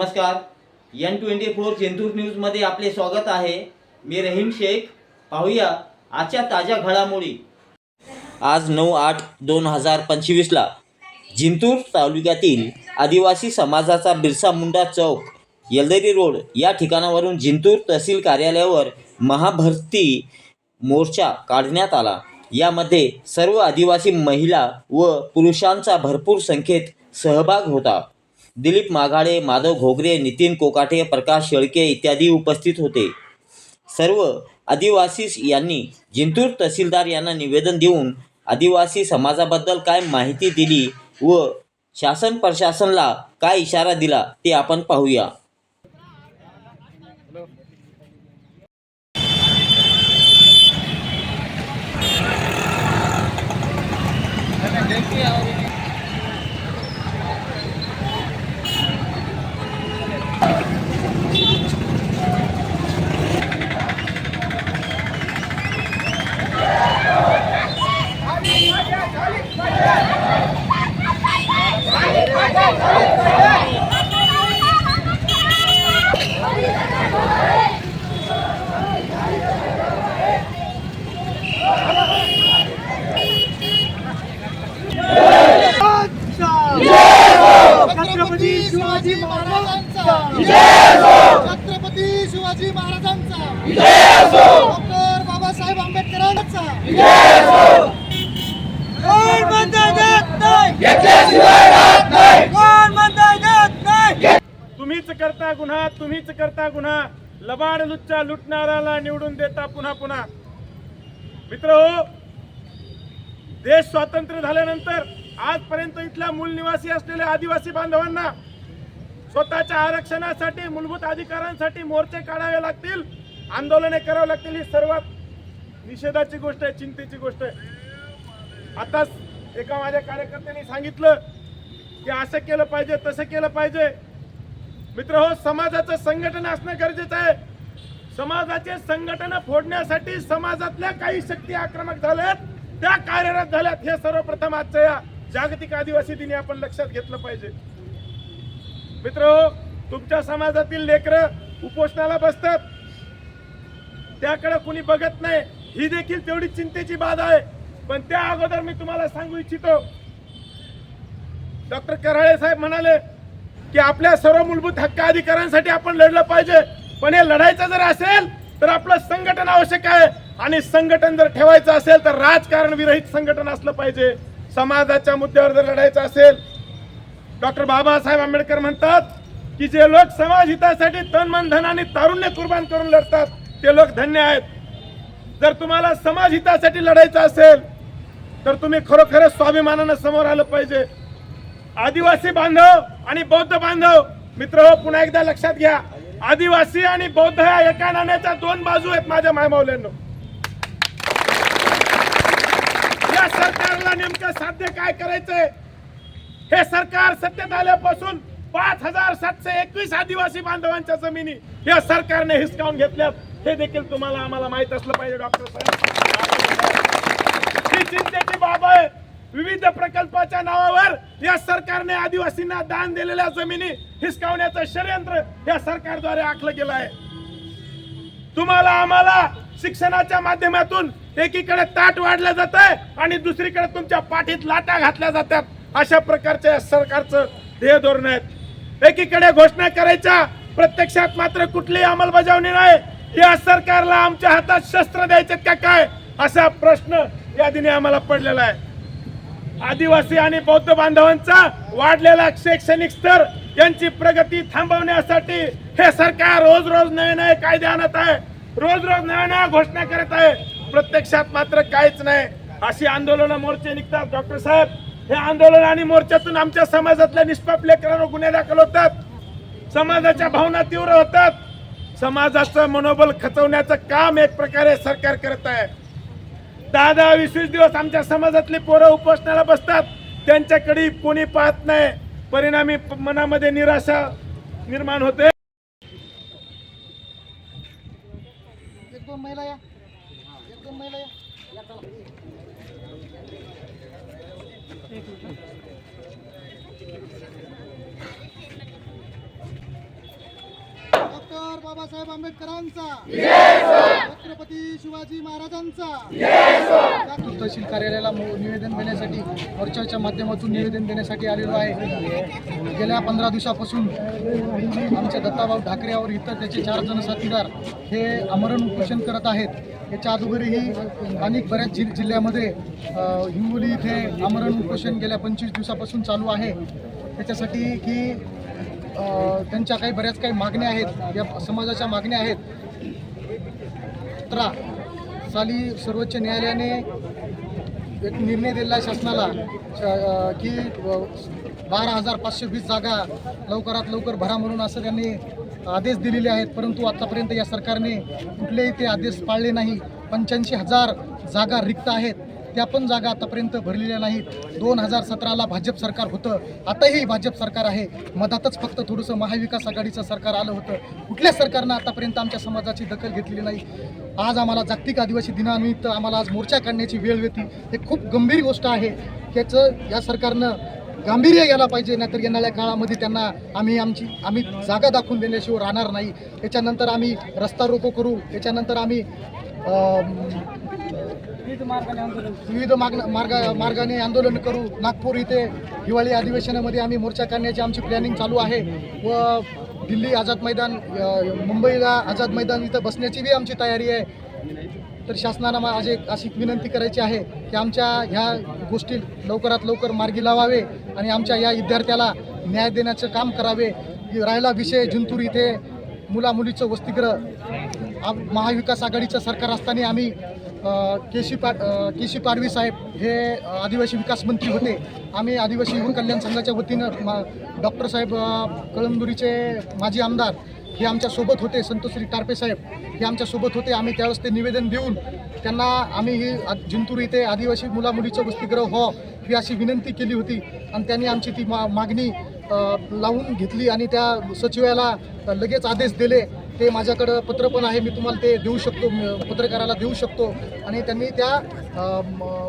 नमस्कार. N twenty four Jintur न्यूजमध्ये आपले स्वागत आहे. मी रहीम शेख. पाहूया आजच्या ताज्या घडामोडी. आज नऊ आठ दोन हजार पंचवीसला जिंतूर तालुक्यातील आदिवासी समाजाचा बिरसा मुंडा चौक येलदरी रोड या ठिकाणावरून जिंतूर तहसील कार्यालयावर महाभरती मोर्चा काढण्यात आला. यामध्ये सर्व आदिवासी महिला व पुरुषांचा भरपूर संख्येत सहभाग होता. दिलीप माघाडे माधव घोगरे नितीन कोकाटे प्रकाश शेळके इत्यादी उपस्थित होते. सर्व आदिवासी यांनी जिंतूर तहसीलदार यांना निवेदन देऊन आदिवासी समाजाबद्दल काय माहिती दिली व शासन प्रशासनला काय इशारा दिला ते आपण पाहूया. छत्रपती छत्रपती शिवाजी महाराजांचा! डॉक्टर बाबासाहेब आंबेडकरांचा! कोण म्हणता देत नाही? कोण म्हणता देत नाही? तुम्हीच करता गुन्हा तुम्हीच करता गुन्हा. लबाड लुच्चा लुटणाऱ्याला निवडून देता पुन्हा पुन्हा. मित्र हो देश स्वातंत्र्य झाल्यानंतर आजपर्यंत इथल्या मूल निवासी असलेल्या आदिवासी बांधवांना स्वतःच्या आरक्षणासाठी मूलभूत अधिकारांसाठी मोर्चे काढावे लागतील. आंदोलने करावी लागतील ही सर्वात निषेधाची गोष्ट आहे चिंतेची गोष्ट आहे. आताच एका माझ्या कार्यकर्त्यांनी सांगितलं की असं केलं पाहिजे तसं केलं पाहिजे. मित्र हो समाजाचं संघटन असणं गरजेचं आहे. समाजाचे संघटन फोडण्यासाठी समाजातल्या काही शक्ती आक्रमक झाल्यात त्या कार्यरत झाल्यात. हे सर्वप्रथम आजच्या या जागतिक आदिवासी दिनी आपण लक्षात घेतलं पाहिजे. मित्र हो तुमच्या समाजातील लेकरं उपोषणाला बसतात. त्याकडे कुणी बघत नाही. ही देखील तेवढी चिंतेची बाब आहे. पण त्या अगोदर मी तुम्हाला सांगू इच्छितो. डॉक्टर कराळे साहेब म्हणाले की आपल्या सर्व मूलभूत हक्क अधिकारांसाठी आपण लढलं पाहिजे. पण हे लढायचं जर असेल तर आपलं संघटन आवश्यक आहे. आणि संघटन जर ठेवायचं असेल तर राजकारण विरहित संघटन असलं पाहिजे. समाजाच्या मुद्द्यावर जर लढायचं असेल डॉक्टर बाबासाहेब आंबेडकर म्हणतात की जे लोक समाज हितासाठी तन मन धन आणि तारुण्य कुर्बान करून लढतात ते लोक धन्य आहेत. जर तुम्हाला समाज हितासाठी लढायचं असेल तर तुम्ही खरोखरच स्वाभिमानानं समोर आलं पाहिजे. आदिवासी बांधव आणि बौद्ध बांधव मित्र हो पुन्हा एकदा लक्षात घ्या. आदिवासी आणि बौद्ध या एका नाण्याच्या दोन बाजू आहेत माझ्या मायमावल्यांना. या सरकारला नेमकं साध्य काय करायचंय? हे सरकार सत्तेत आल्यापासून पाच हजार सातशे एकवीस आदिवासी बांधवांच्या जमिनी या सरकारने हिसकावून घेतल्यात. हे देखील तुम्हाला आम्हाला माहीत असलं पाहिजे डॉक्टर साहेब. ही चिंतेची बाब आहे. विविध प्रकल्पाच्या नावावर या सरकारने आदिवासींना दान दिलेल्या जमिनी हिसकावण्याचं षडयंत्र या सरकारद्वारे आखलं गेलं आहे. तुम्हाला आम्हाला शिक्षणाच्या माध्यमातून एकीकडे ताट वाढलं जात आहे आणि दुसरीकडे तुमच्या पाठीत लाटा घातल्या जातात. अशा प्रकारच्या या सरकारचं ध्येय धोरण आहेत. एकीकडे घोषणा करायच्या प्रत्यक्षात मात्र कुठलीही अंमलबजावणी नाही. या सरकारला आमच्या हातात शस्त्र द्यायचे का काय? असा प्रश्न या दिनी आम्हाला पडलेला आहे. आदिवासी आणि बौद्ध बांधवांचा वाढलेला शैक्षणिक स्तर यांची प्रगती थांबवण्यासाठी हे सरकार रोज रोज नवे नवे कायदे आणत आहे. रोज रोज नव्या नव्या घोषणा करत आहे. प्रत्यक्षात मात्र काहीच नाही. अशी आंदोलन मोर्चे निघतात डॉक्टर साहेब. हे आंदोलन आणि मोर्चातून आमच्या समाजातल्या निष्पाप लेकरांवर गुन्हे दाखल होतात. समाजाच्या भावना तीव्र होतात. समाजाचं मनोबल खचवण्याचं काम एक प्रकारे सरकार करत आहे. दहा दहा वीस वीस दिवस आमच्या समाजातली पोरं उपोषणाला बसतात. त्यांच्याकडे कोणी पाहत नाही. परिणामी प- मनामध्ये निराशा निर्माण होते एक दोन महिला या एक दोन महिला या या चला. डॉक्टर बाबासाहेब आंबेडकरांचा. छत्रपती शिवाजी महाराजांचा. तहसील कार्यालयाला मो- निवेदन देण्यासाठी मोर्चाच्या माध्यमातून निवेदन देण्यासाठी आलेलो आहे. गेल्या पंधरा दिवसापासून आमच्या दत्ताभाऊ ठाकरेवर इतर त्याचे चार जण साथीदार हे आमरण उपोषण करत आहेत. याच्या अगोदरही अनेक बऱ्याच जि जिल्ह्यामध्ये हिंगोली इथे आमरण उपोषण गेल्या पंचवीस दिवसापासून चालू आहे. त्याच्यासाठी की त्यांच्या काही बऱ्याच काही मागण्या आहेत या समाजाच्या मागण्या आहेत. सतरा साली सर्वोच्च न्यायालयाने एक निर्णय दिला आहे शासनाला श- की बारा हजार पाचशे वीस जागा लवकरात लवकर भरा म्हणून असं त्यांनी आदेश दिलेले आहेत परंतु आतापर्यंत या सरकारने कुठलेही ते आदेश पाळले नाही. पंच्याऐंशी हजार जागा रिक्त आहेत. त्या पण जागा आतापर्यंत भरलेल्या नाहीत. दोन हजार सतराला भाजप सरकार होतं. आताही भाजप सरकार आहे. मधातच फक्त थोडंसं महाविकास आघाडीचं सरकार आलं होतं. कुठल्या सरकारनं आतापर्यंत आमच्या समाजाची दखल घेतलेली नाही? आज आम्हाला जागतिक आदिवासी दिनानिमित्त आम्हाला आज मोर्चा काढण्याची वेळ येते हे खूप गंभीर गोष्ट आहे. त्याचं या सरकारनं गांभीर्य यायला पाहिजे नाहीतर येणाऱ्या काळामध्ये त्यांना आम्ही आमची आम्ही जागा दाखवून देण्याशिवाय राहणार नाही. त्याच्यानंतर आम्ही रस्ता रोको करू त्याच्यानंतर आम्ही विविध माग मार्ग मार्गाने आंदोलन करू. नागपूर इथे हिवाळी अधिवेशनामध्ये आम्ही मोर्चा काढण्याची आमची प्लॅनिंग चालू आहे व दिल्ली आझाद मैदान मुंबईला आझाद मैदान इथं बसण्याची बी आमची तयारी आहे. तर शासनाला मा- आज एक अशी विनंती करायची आहे की आमच्या ह्या गोष्टी लवकरात लवकर मार्गी लावावे आणि आमच्या या विद्यार्थ्याला न्याय देण्याचं काम करावे. राहिला विषय जिंतूर इथे मुलामुलीचं वसतिग्रह वसतिगृह. आ- महाविकास आघाडीचं सरकार असताना आम्ही केशी पा केशी पाडवी साहेब हे आदिवासी विकास मंत्री होते. आम्ही आदिवासी युवक कल्याण संघाच्या वतीनं मा डॉक्टर साहेब कळमदुरीचे माजी आमदार हे आमच्यासोबत होते संतोश्री टारपे साहेब. हे आमच्यासोबत होते. आम्ही त्यावेळेस ते निवेदन देऊन त्यांना आम्ही ही जिंतूर इथे आदिवासी मुलामुलीचं वसतिगृह हो ही अशी विनंती केली होती. आणि त्यांनी आमची ती मा मागणी लावून घेतली आणि त्या सचिवाला लगेच आदेश दिले. ते माझ्याकडं पत्र पण आहे. मी तुम्हाला ते देऊ शकतो पत्रकाराला देऊ शकतो. आणि त्यांनी त्या म-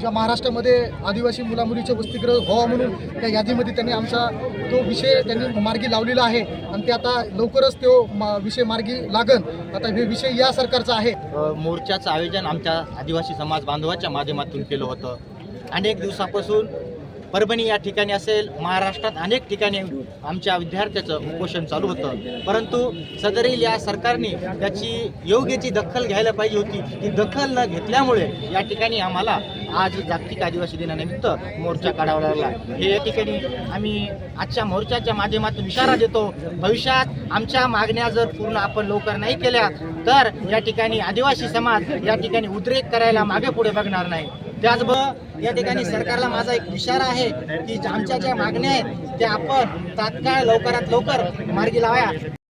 ज्या महाराष्ट्रामध्ये आदिवासी मुलामुलीचे वसतिगृह व्हावं म्हणून त्या यादीमध्ये त्यांनी आमचा तो विषय त्यांनी मार्गी लावलेला आहे. आणि ते आता लवकरच तो मा- विषय मार्गी लागन. आता हे विषय या सरकारचा आहे. मोर्चाचं आयोजन आमच्या आदिवासी समाज बांधवाच्या माध्यमातून केलं होतं. अनेक दिवसापासून परभणी या ठिकाणी असेल महाराष्ट्रात अनेक ठिकाणी आमच्या विद्यार्थ्याचं उपोषण चालू होतं. परंतु सदरील या सरकारने त्याची योग्य दखल घ्यायला पाहिजे होती ती दखल न घेतल्यामुळे या ठिकाणी आम्हाला आज जागतिक आदिवासी दिनानिमित्त मोर्चा काढावा लागला. हे या ठिकाणी आम्ही आजच्या मोर्चाच्या माध्यमातून इशारा देतो. भविष्यात आमच्या मागण्या जर पूर्ण आपण लवकर नाही केल्या तर या ठिकाणी आदिवासी समाज या ठिकाणी उद्रेक करायला मागे पुढे बघणार नाही. त्याचबरोबर या ठिकाणी सरकारला माझा एक इशारा आहे की आमच्या ज्या मागण्या आहेत त्या आपण तात्काळ लवकरात लवकर मार्गी लावाया